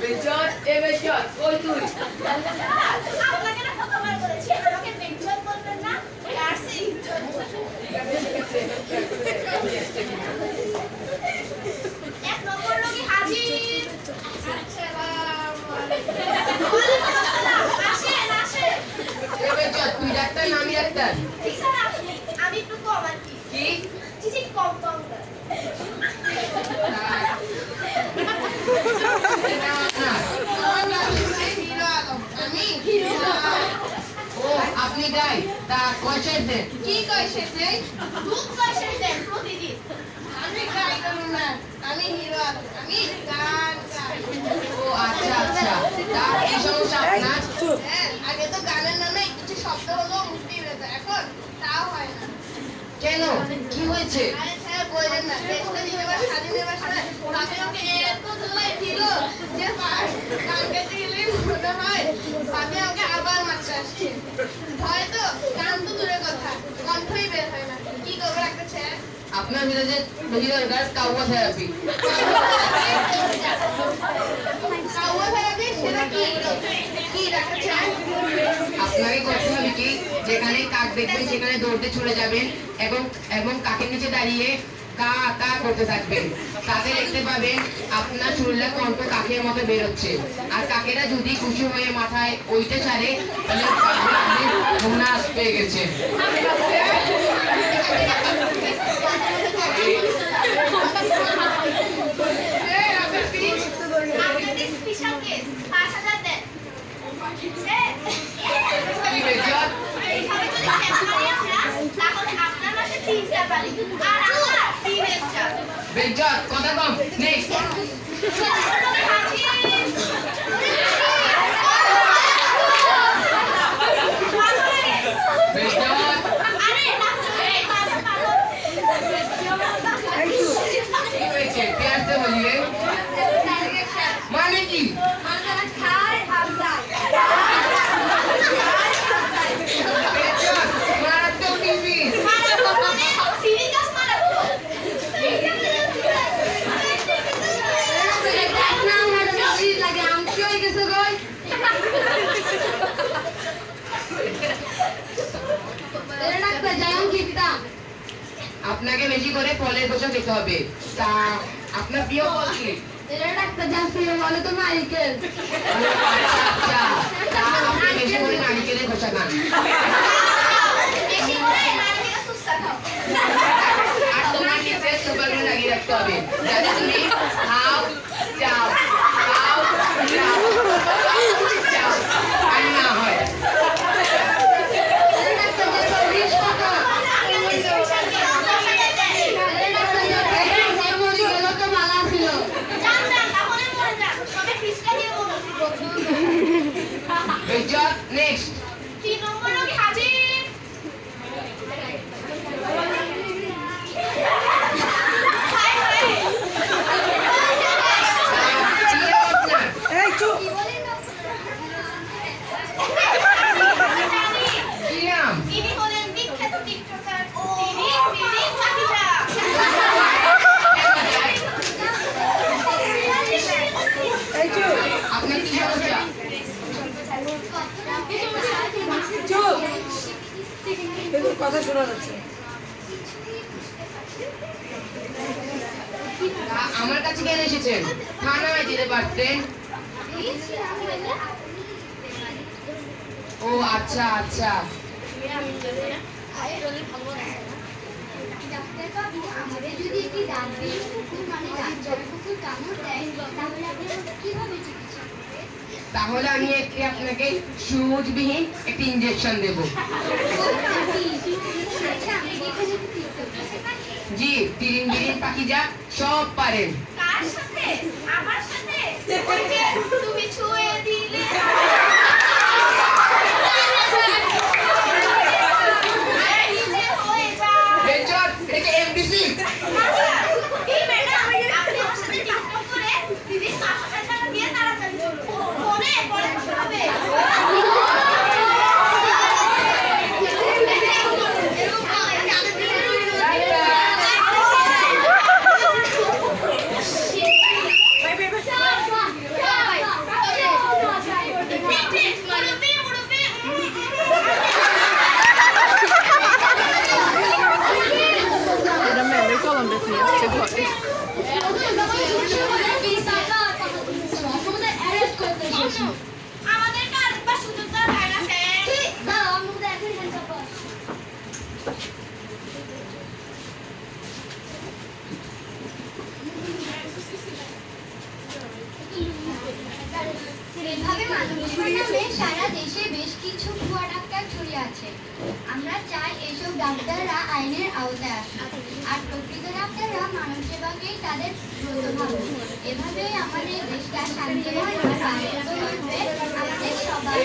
Bejot, eh bejot, oi tu. তুই doctor না আমি ডাক্তার আমি একটু কম আর কি? কি কম কম আপনি গাই তা কয়সের দেন। কি তুই দুধ পয়সা দেন প্রতিদিন আমি গাই করুন না আমি হিরো আলম আমি গান গাই ও আচ্ছা আচ্ছা তা কি সমস্যা আপনার হ্যাঁ, আগে তো গানের নামে কিছু শব্দ হলো মুক্তি পেত এখন তাও হয় না কেন কি হয়েছে আরে স্যার বললেন না দেশটা নির্বাস স্বাধীন এবার সময় তাকে ওকে এত ধুলাই দিল যে পার গান গাইতে গেলেই মনে হয় তাকে ওকে আবার মারতে আসছে হয়তো গান তো দূরের কথা কণ্ঠই বের হয় না কি করব একটা ছেলে আপনার বিরুদ্ধে তৈরি দরকার কাউয়া থেরাপি কাউয়া থেরাপি সেটা কি? কি ডাক্তার আপনাকে করতে হবে কি? যেখানে কাক দেখবেন সেখানে দৌড়তে চলে যাবেন। এবং এবং কাকের নিচে দাঁড়িয়ে কা কা করতে থাকবেন তাতে দেখতে পাবেন আপনার চুলটা কণ্ঠ কাকের মতো বেরোচ্ছে। আর কাকেরা যদি খুশি হয়ে মাথায় ওইটা ছাড়ে, তাহলে বোনাস পেয়ে গেছেন তিনটা বাড়ি আর আমার আপনাকে বেশি করে ফলের খোসা খেতে হবে তা আপনার প্রিয় ফল কি আচ্ছা, আচ্ছা। তা আপনি বেশি করে নারিকেলের খোসা খান আর তোমার নিচে সুপারগুলো লাগিয়ে রাখতে হবে যাতে তুমি খাও চাও কথা শোনা যাচ্ছে। আমার কাছে কেন এসেছেন? থানায় যেতে পারতেন ও আচ্ছা আচ্ছা। তাহলে আমি একটি আপনাকে সুচবিহীন একটি ইঞ্জেকশন দেব আচ্ছা আমি এখানে টিকটক করতে পারি জি তিরিন বিরিন পাখি যা সব পারে। কার সাথে? আমার সাথে? এভাবে মানুষের নামে সারা দেশে বেশ কিছু ভুয়া ডাক্তার ছড়িয়ে আছে। আমরা চাই এসব ডাক্তাররা আইনের আওতায় আসুক। আর প্রকৃত ডাক্তাররা মানব সেবাকেই তাদের ব্রত এভাবেই আমাদের দেশটা শান্তিময় আমাদের সবার